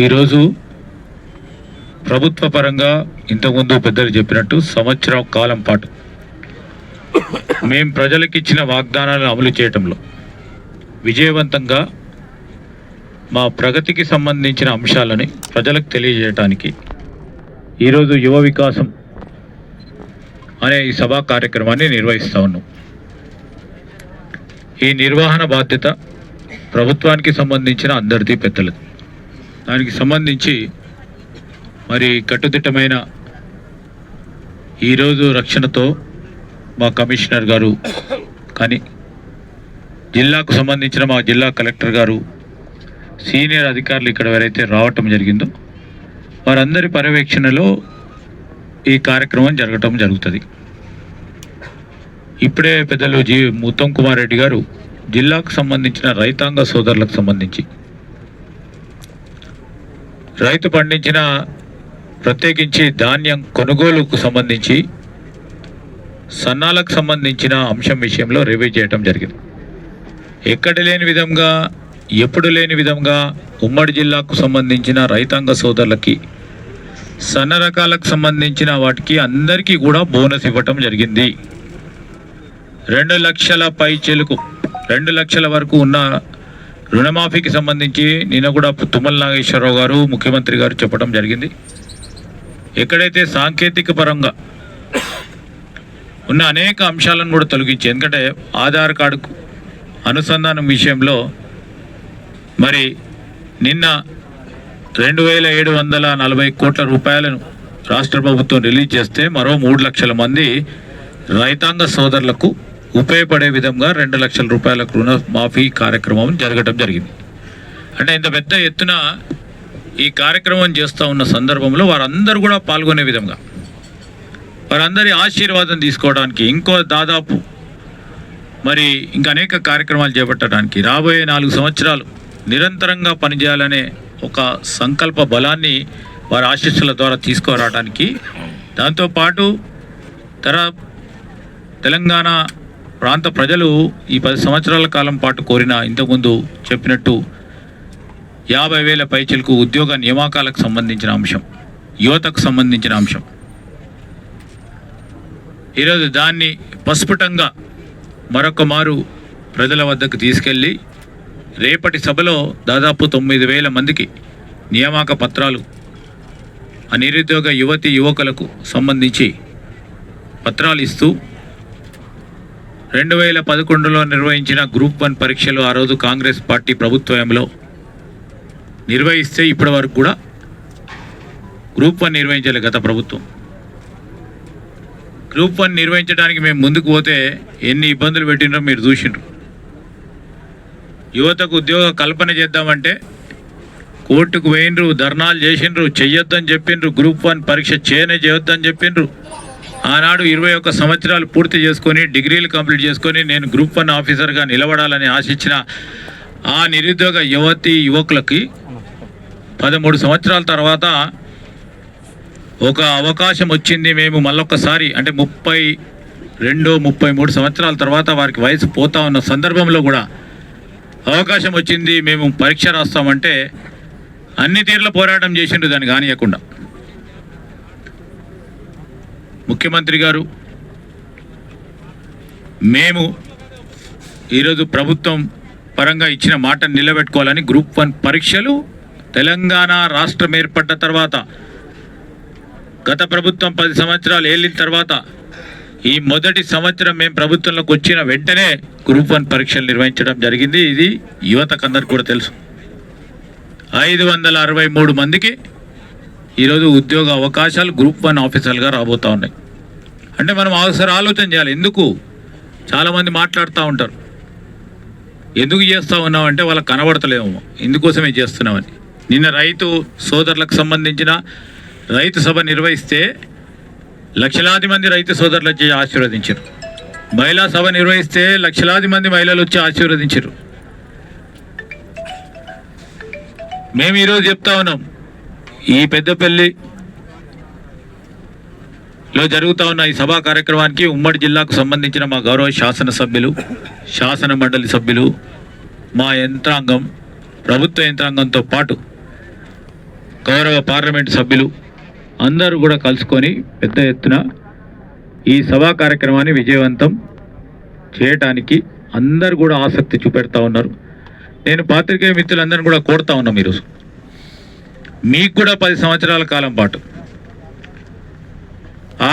ఈరోజు ప్రభుత్వ పరంగా ఇంతకుముందు పెద్దలు చెప్పినట్టు సంవత్సరం కాలం పాటు మేము ప్రజలకు ఇచ్చిన వాగ్దానాలను అమలు చేయటంలో విజయవంతంగా మా ప్రగతికి సంబంధించిన అంశాలని ప్రజలకు తెలియజేయటానికి ఈరోజు యువ వికాసం అనే ఈ సభా కార్యక్రమాన్ని నిర్వహిస్తా ఉన్నాం. ఈ నిర్వహణ బాధ్యత ప్రభుత్వానికి సంబంధించిన అందరిది పెద్దలది. దానికి సంబంధించి మరి కట్టుదిట్టమైన ఈరోజు రక్షణతో మా కమిషనర్ గారు కానీ జిల్లాకు సంబంధించిన మా జిల్లా కలెక్టర్ గారు సీనియర్ అధికారులు ఇక్కడ ఎవరైతే రావటం జరిగిందో వారందరి పర్యవేక్షణలో ఈ కార్యక్రమం జరగటం జరుగుతుంది. ఇప్పుడే పెద్దలు జీ ఉత్తమ్ కుమార్ రెడ్డి గారు జిల్లాకు సంబంధించిన రైతాంగ సోదరులకు సంబంధించి రైతు పండించిన ప్రత్యేకించి ధాన్యం కొనుగోలుకు సంబంధించి సన్నాలకు సంబంధించిన అంశం విషయంలో రివ్యూ చేయటం జరిగింది. ఎక్కడ లేని విధంగా ఎప్పుడు లేని విధంగా ఉమ్మడి జిల్లాకు సంబంధించిన రైతాంగ సోదరులకి సన్న రకాలకు సంబంధించిన వాటికి అందరికీ కూడా బోనస్ ఇవ్వటం జరిగింది. రెండు లక్షల పై చెలుకు రెండు లక్షల వరకు ఉన్న రుణమాఫీకి సంబంధించి నిన్న కూడా తుమ్మల నాగేశ్వరరావు గారు ముఖ్యమంత్రి గారు చెప్పడం జరిగింది. ఎక్కడైతే సాంకేతిక పరంగా ఉన్న అనేక అంశాలను కూడా తొలగించి ఎందుకంటే ఆధార్ కార్డుకు అనుసంధానం విషయంలో మరి నిన్న రెండు వేల ఏడు వందల నలభై కోట్ల రూపాయలను రాష్ట్ర ప్రభుత్వం రిలీజ్ చేస్తే మరో మూడు లక్షల మంది రైతాంగ సోదరులకు ఉపయోగపడే విధంగా రెండు లక్షల రూపాయలకు రుణ మాఫీ కార్యక్రమం జరగడం జరిగింది. అంటే ఇంత పెద్ద ఎత్తున ఈ కార్యక్రమం చేస్తూ ఉన్న సందర్భంలో వారందరూ కూడా పాల్గొనే విధంగా వారందరి ఆశీర్వాదం తీసుకోవడానికి ఇంకో దాదాపు మరి ఇంకా అనేక కార్యక్రమాలు చేపట్టడానికి రాబోయే నాలుగు సంవత్సరాలు నిరంతరంగా పనిచేయాలనే ఒక సంకల్ప బలాన్ని వారి ఆశీస్సుల ద్వారా తీసుకురావడానికి దాంతోపాటు తర తెలంగాణ ప్రాంత ప్రజలు ఈ పది సంవత్సరాల కాలం పాటు కోరిన ఇంతకుముందు చెప్పినట్టు యాభై వేల పైచలకు ఉద్యోగ నియామకాలకు సంబంధించిన అంశం యువతకు సంబంధించిన అంశం. ఈరోజు దాన్ని పసుపుటంగా మరొక మారు ప్రజల వద్దకు తీసుకెళ్ళి రేపటి సభలో దాదాపు తొమ్మిది వేల మందికి నియామక పత్రాలు నిరుద్యోగ యువతి యువకులకు సంబంధించి పత్రాలు ఇస్తూ రెండు వేల పదకొండులో నిర్వహించిన గ్రూప్ వన్ పరీక్షలు ఆ రోజు కాంగ్రెస్ పార్టీ ప్రభుత్వంలో నిర్వహిస్తే ఇప్పటి వరకు కూడా గ్రూప్ వన్ నిర్వహించాలి గత ప్రభుత్వం. గ్రూప్ వన్ నిర్వహించడానికి మేము ముందుకు పోతే ఎన్ని ఇబ్బందులు పెట్టినో మీరు చూసిండ్రు. యువతకు ఉద్యోగ కల్పన చేద్దామంటే కోర్టుకు పోయిండ్రు ధర్నాలు చేసిండ్రు చెయ్యొద్దని చెప్పిండ్రు గ్రూప్ వన్ పరీక్ష చేయనే చేయొద్దని చెప్పిండ్రు. ఆనాడు ఇరవై ఒక్క సంవత్సరాలు పూర్తి చేసుకొని డిగ్రీలు కంప్లీట్ చేసుకొని నేను గ్రూప్ వన్ ఆఫీసర్గా నిలబడాలని ఆశించిన ఆ నిరుద్యోగ యువతి యువకులకి పదమూడు సంవత్సరాల తర్వాత ఒక అవకాశం వచ్చింది. మేము మళ్ళొక్కసారి అంటే ముప్పై రెండు ముప్పై మూడు సంవత్సరాల తర్వాత వారికి వయసు పోతా ఉన్న సందర్భంలో కూడా అవకాశం వచ్చింది. మేము పరీక్ష రాస్తామంటే అన్ని తీర్ల పోరాటం చేసిండ్రు. దాన్ని కానియకుండా ముఖ్యమంత్రి గారు మేము ఈరోజు ప్రభుత్వం పరంగా ఇచ్చిన మాటను నిలబెట్టుకోవాలని గ్రూప్ వన్ పరీక్షలు తెలంగాణ రాష్ట్రం ఏర్పడ్డ తర్వాత గత ప్రభుత్వం పది సంవత్సరాలు ఏళ్ళిన తర్వాత ఈ మొదటి సంవత్సరం మేము ప్రభుత్వంలోకి వచ్చిన వెంటనే గ్రూప్ వన్ పరీక్షలు నిర్వహించడం జరిగింది. ఇది యువతకందరికి కూడా తెలుసు. ఐదు వందల అరవై మూడు మందికి ఈరోజు ఉద్యోగ అవకాశాలు గ్రూప్ వన్ ఆఫీసర్లుగా రాబోతూ ఉన్నాయి. అంటే మనం ఒకసారి ఆలోచన చేయాలి ఎందుకు చాలామంది మాట్లాడుతూ ఉంటారు. ఎందుకు చేస్తూ ఉన్నామంటే వాళ్ళకి కనబడతలేము ఇందుకోసమే చేస్తున్నామని నిన్న రైతు సోదరులకు సంబంధించిన రైతు సభ నిర్వహిస్తే లక్షలాది మంది రైతు సోదరులు వచ్చి ఆశీర్వదించారు మహిళా సభ నిర్వహిస్తే లక్షలాది మంది మహిళలు వచ్చి ఆశీర్వదించారు మేము ఈరోజు చెప్తా ఉన్నాం ఈ పెద్దపల్లి లో ఉన్న ఈ సభా కార్యక్రమానికి ఉమ్మడి జిల్లాకు సంబంధించిన మా గౌరవ శాసనసభ్యులు శాసన మండలి సభ్యులు మా యంత్రాంగం ప్రభుత్వ యంత్రాంగంతో పాటు గౌరవ పార్లమెంట్ సభ్యులు అందరూ కూడా కలుసుకొని పెద్ద ఎత్తున ఈ సభా కార్యక్రమాన్ని విజయవంతం చేయటానికి అందరు కూడా ఆసక్తి చూపెడతా ఉన్నారు. నేను పాత్రికేయ మిత్రులందరినీ కూడా కోరుతా ఉన్నాం ఈరోజు మీకు కూడా పది సంవత్సరాల కాలం పాటు.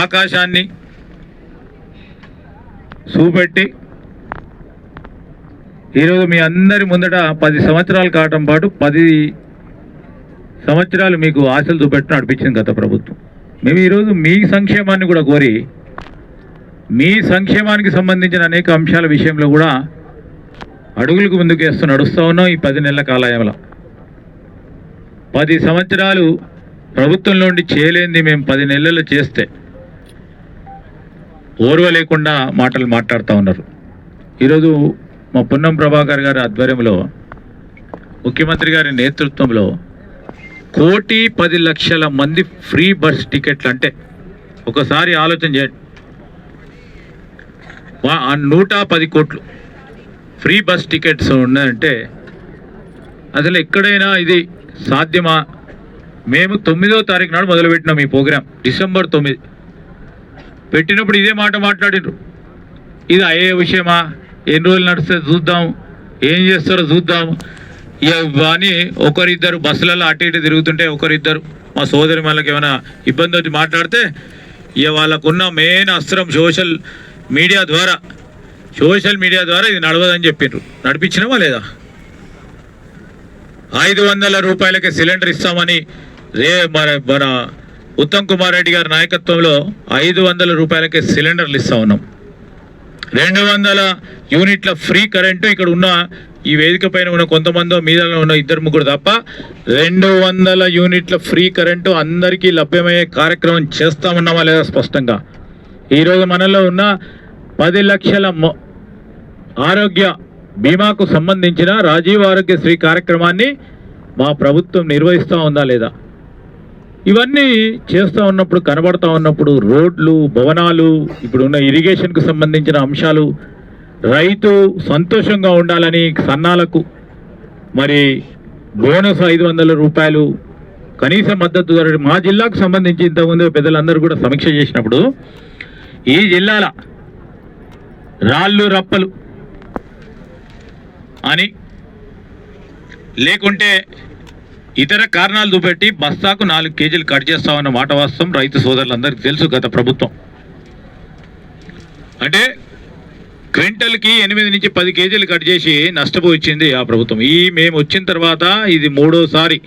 ఆకాశాన్ని చూపెట్టి ఈరోజు మీ అందరి ముందట పది సంవత్సరాల కావటం పాటు పది సంవత్సరాలు మీకు ఆశలు చూపెట్టిన నడిపించింది గత ప్రభుత్వం. మేము ఈరోజు మీ సంక్షేమాన్ని కూడా కోరి మీ సంక్షేమానికి సంబంధించిన అనేక అంశాల విషయంలో కూడా అడుగులకు ముందుకేస్తూ నడుస్తూ ఉన్నాం ఈ పది నెలల కాలయంలో పది సంవత్సరాలు ప్రభుత్వంలో చేయలేనిది చేయలేంది మేము పది నెలలు చేస్తే ఓర్వ లేకుండా మాటలు మాట్లాడుతూ ఉన్నారు. ఈరోజు మా పున్నం ప్రభాకర్ గారి ఆధ్వర్యంలో ముఖ్యమంత్రి గారి నేతృత్వంలో కోటి పది లక్షల మంది ఫ్రీ బస్ టికెట్లు అంటే ఒకసారి ఆలోచన చేయండి. నూట పది కోట్లు ఫ్రీ బస్ టికెట్స్ ఉన్నాయంటే అసలు ఎక్కడైనా ఇది సాధ్యమా? మేము తొమ్మిదో తారీఖు నాడు మొదలుపెట్టినాం ఈ ప్రోగ్రాం. డిసెంబర్ తొమ్మిది. పెట్టినప్పుడు ఇదే మాట మాట్లాడినారు ఇది అయ్యే విషయమా? ఎన్ని రోజులు నడిస్తే చూద్దాం. ఏం చేస్తారో చూద్దాం. ఇక అని ఒకరిద్దరు బస్సులలో అటు ఇటు తిరుగుతుంటే ఒకరిద్దరు మా సోదరి వాళ్ళకి ఏమైనా ఇబ్బంది వచ్చి మాట్లాడితే ఇక వాళ్ళకున్న మెయిన్ అస్త్రం సోషల్ మీడియా ద్వారా సోషల్ మీడియా ద్వారా ఇది నడవదని చెప్పిండ్రు నడిపించినామా లేదా? ఐదు వందల రూపాయలకి సిలిండర్ ఇస్తామని రే మన మన ఉత్తమ్ కుమార్ రెడ్డి గారి నాయకత్వంలో ఐదు వందల రూపాయలకి సిలిండర్లు ఇస్తా ఉన్నాం. రెండు వందల యూనిట్ల ఫ్రీ కరెంటు ఇక్కడ ఉన్న ఈ వేదిక పైన ఉన్న కొంతమంది మీద ఉన్న ఇద్దరు ముగ్గురు తప్ప రెండు వందల యూనిట్ల ఫ్రీ కరెంటు అందరికీ లభ్యమయ్యే కార్యక్రమం చేస్తామన్నామా లేదా స్పష్టంగా? ఈరోజు మనలో ఉన్న పది లక్షల ఆరోగ్య బీమాకు సంబంధించిన రాజీవ్ ఆరోగ్యశ్రీ కార్యక్రమాన్ని మా ప్రభుత్వం నిర్వహిస్తూ ఉందా లేదా? ఇవన్నీ చేస్తూ ఉన్నప్పుడు కనబడతా ఉన్నప్పుడు రోడ్లు భవనాలు ఇప్పుడు ఉన్న ఇరిగేషన్కు సంబంధించిన అంశాలు రైతు సంతోషంగా ఉండాలని సన్నాలకు మరి బోనస్ ఐదు వందల రూపాయలు కనీస మద్దతు ధర మా జిల్లాకు సంబంధించి ఇంతకుముందు పెద్దలందరూ కూడా సమీక్ష చేసినప్పుడు ఈ జిల్లాల రాళ్ళు రప్పలు అని. లేకుంటే ఇతర కారణాలు చూపెట్టి బస్తాకు నాలుగు కేజీలు కట్ చేస్తామన్న మాట వాస్తవం రైతు సోదరులందరికీ తెలుసు గత ప్రభుత్వం. అంటే క్వింటల్కి ఎనిమిది నుంచి పది కేజీలు కట్ చేసి నష్టపోయించింది ఆ ప్రభుత్వం. ఈ మేము వచ్చిన తర్వాత ఇది మూడోసారి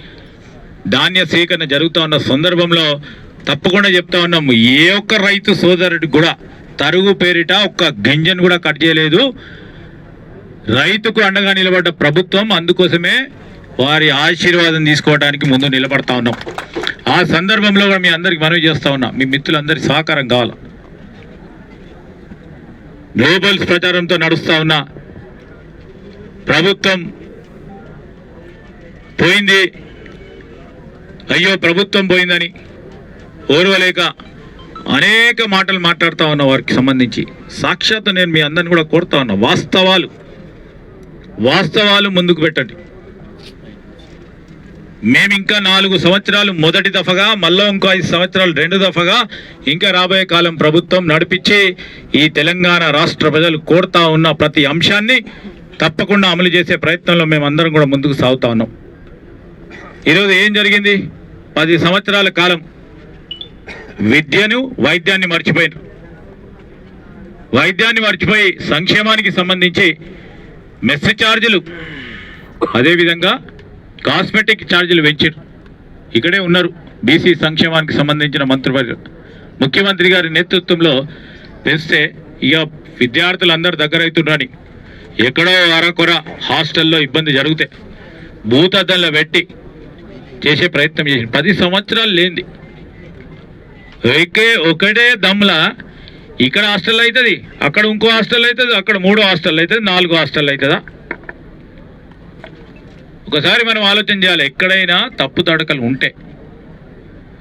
ధాన్య సేకరణ జరుగుతూ ఉన్న సందర్భంలో తప్పకుండా చెప్తా ఉన్నాం. ఏ ఒక్క రైతు సోదరుడికి కూడా తరుగు పేరిట ఒక్క గింజను కూడా కట్ చేయలేదు. రైతుకు అండగా నిలబడ్డ ప్రభుత్వం అందుకోసమే వారి ఆశీర్వాదం తీసుకోవడానికి ముందు నిలబడతా ఉన్నాం. ఆ సందర్భంలో కూడా మీ అందరికి మనవి చేస్తా ఉన్నా. మీ మిత్రులందరి సహకారం కావాలి? గ్లోబల్స్ ప్రచారంతో నడుస్తా ఉన్న. ప్రభుత్వం పోయింది. అయ్యో ప్రభుత్వం పోయిందని ఓర్వలేక అనేక మాటలు మాట్లాడుతూ ఉన్న వారికి సంబంధించి. సాక్షాత్ నేను మీ అందరిని కూడా కోరుతా ఉన్నా. వాస్తవాలు. వాస్తవాలు ముందుకు పెట్టండి. మేము ఇంకా నాలుగు సంవత్సరాలు మొదటి దఫగా మళ్ళీ ఇంకో ఐదు సంవత్సరాలు రెండు దఫగా ఇంకా రాబోయే కాలం ప్రభుత్వం నడిపించి ఈ తెలంగాణ రాష్ట్ర ప్రజలు కోరుతా ఉన్న ప్రతి అంశాన్ని తప్పకుండా అమలు చేసే ప్రయత్నంలో మేము అందరం కూడా ముందుకు సాగుతా ఉన్నాం. ఈరోజు ఏం జరిగింది? పది సంవత్సరాల కాలం విద్యను వైద్యాన్ని మర్చిపోయారు వైద్యాన్ని మర్చిపోయి సంక్షేమానికి సంబంధించి మెస్ ఛార్జీలు. అదేవిధంగా కాస్మెటిక్ ఛార్జీలు పెంచారు ఇక్కడే ఉన్నారు బీసీ సంక్షేమానికి సంబంధించిన మంత్రివర్గ ముఖ్యమంత్రి గారి నేతృత్వంలో పెంచితే ఇక విద్యార్థులు అందరు దగ్గర ఎక్కడో అరకొర హాస్టల్లో ఇబ్బంది జరిగితే భూతద్దంలో పెట్టి చేసే ప్రయత్నం చేసి పది సంవత్సరాలు లేనిది. ఒకే ఒకటే దమ్లా ఇక్కడ హాస్టల్ అవుతుంది అక్కడ ఇంకో హాస్టల్ అవుతుంది అక్కడ మూడో హాస్టల్ అవుతుంది నాలుగో హాస్టల్ అవుతుందా? ఒకసారి మనం ఆలోచన చేయాలి ఎక్కడైనా తప్పు తడకలు ఉంటే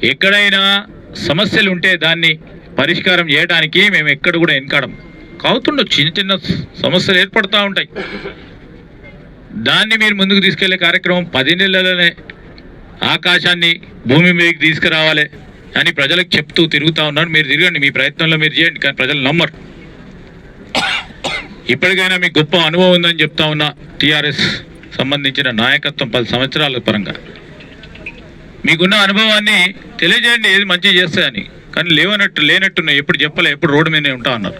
ఎక్కడైనా సమస్యలు ఉంటే దాన్ని పరిష్కారం చేయడానికి మేము ఎక్కడ కూడా వెనకడం. కావుతుండో చిన్న చిన్న సమస్యలు ఏర్పడుతూ ఉంటాయి. దాన్ని మీరు ముందుకు తీసుకెళ్ళే కార్యక్రమం పది నెలలనే ఆకాశాన్ని భూమి మీదకి తీసుకురావాలి. అని ప్రజలకు చెప్తూ తిరుగుతూ ఉన్నాడు మీరు తిరగండి మీ ప్రయత్నంలో మీరు చేయండి కానీ ప్రజలు నమ్మరు. ఇప్పటికైనా మీకు గొప్ప అనుభవం ఉందని చెప్తా ఉన్నా టీఆర్ఎస్ సంబంధించిన నాయకత్వం పది సంవత్సరాల పరంగా. మీకున్న అనుభవాన్ని తెలియజేయండి ఏది మంచి చేస్తాయని కానీ లేవనట్టు లేనట్టున్నాయి. ఎప్పుడు చెప్పలే ఎప్పుడు రోడ్డు మీదనే ఉంటా అన్నారు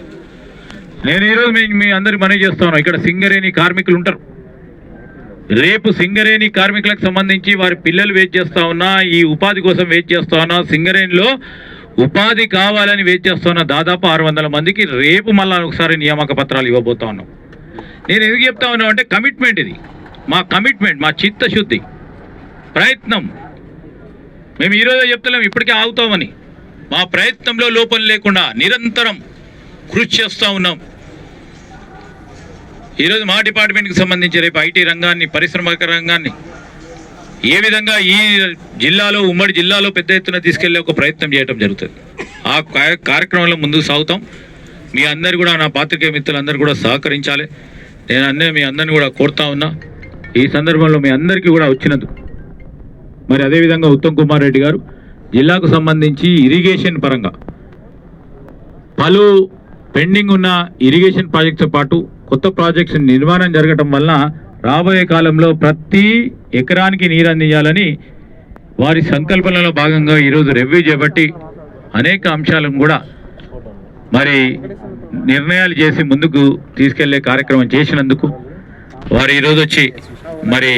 నేను ఈరోజు మీ మీ అందరి మనవి చేస్తా ఇక్కడ సింగరేణి కార్మికులు ఉంటారు. రేపు సింగరేణి కార్మికులకు సంబంధించి వారి పిల్లలు వెయిట్ చేస్తా ఉన్నా ఈ ఉపాధి కోసం వెయిట్ చేస్తా ఉన్నా సింగరేణిలో ఉపాధి కావాలని వెయిట్ చేస్తున్న దాదాపు ఆరు వందల మందికి రేపు మళ్ళీ ఒకసారి నియామక పత్రాలు ఇవ్వబోతా ఉన్నాం. నేను ఎందుకు చెప్తా ఉన్నా అంటే కమిట్మెంట్ ఇది. మా కమిట్మెంట్ మా చిత్తశుద్ధి. ప్రయత్నం. మేము ఈరోజు చెప్తలేము ఇప్పటికే ఆగుతామని. మా ప్రయత్నంలో లోపం లేకుండా నిరంతరం కృషి చేస్తూ ఉన్నాం. ఈరోజు మా డిపార్ట్మెంట్కి సంబంధించి రేపు ఐటీ రంగాన్ని పరిశ్రమక రంగాన్ని ఏ విధంగా ఈ జిల్లాలో ఉమ్మడి జిల్లాలో పెద్ద ఎత్తున తీసుకెళ్ళే ఒక ప్రయత్నం చేయడం జరుగుతుంది. ఆ కార్యక్రమంలో ముందుకు సాగుతాం. మీ అందరు కూడా నా పాత్రికేయ మిత్రులందరూ కూడా సహకరించాలి. నేను అన్నీ మీ అందరిని కూడా కోరుతా ఉన్నా. ఈ సందర్భంలో మీ అందరికీ కూడా వచ్చినందుకు. మరి అదేవిధంగా ఉత్తమ్ కుమార్ రెడ్డి గారు జిల్లాకు సంబంధించి ఇరిగేషన్ పరంగా పలు పెండింగ్ ఉన్న ఇరిగేషన్ ప్రాజెక్ట్తో పాటు కొత్త ప్రాజెక్ట్స్ నిర్మాణం జరగటం వల్ల రాబోయే కాలంలో ప్రతి ఎకరానికి నీరు అందించాలని వారి సంకల్పనలో భాగంగా ఈరోజు రెవ్యూ చేపట్టి అనేక అంశాలను కూడా మరి నిర్ణయాలు చేసి ముందుకు తీసుకెళ్ళే కార్యక్రమం చేసినందుకు వారు ఈరోజు వచ్చి మరి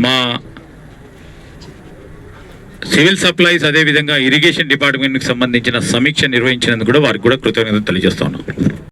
మా సివిల్ సప్లైస్ అదేవిధంగా ఇరిగేషన్ డిపార్ట్మెంట్కి సంబంధించిన సమీక్ష నిర్వహించినందుకు కూడా వారికి కూడా కృతజ్ఞతలు తెలియజేస్తా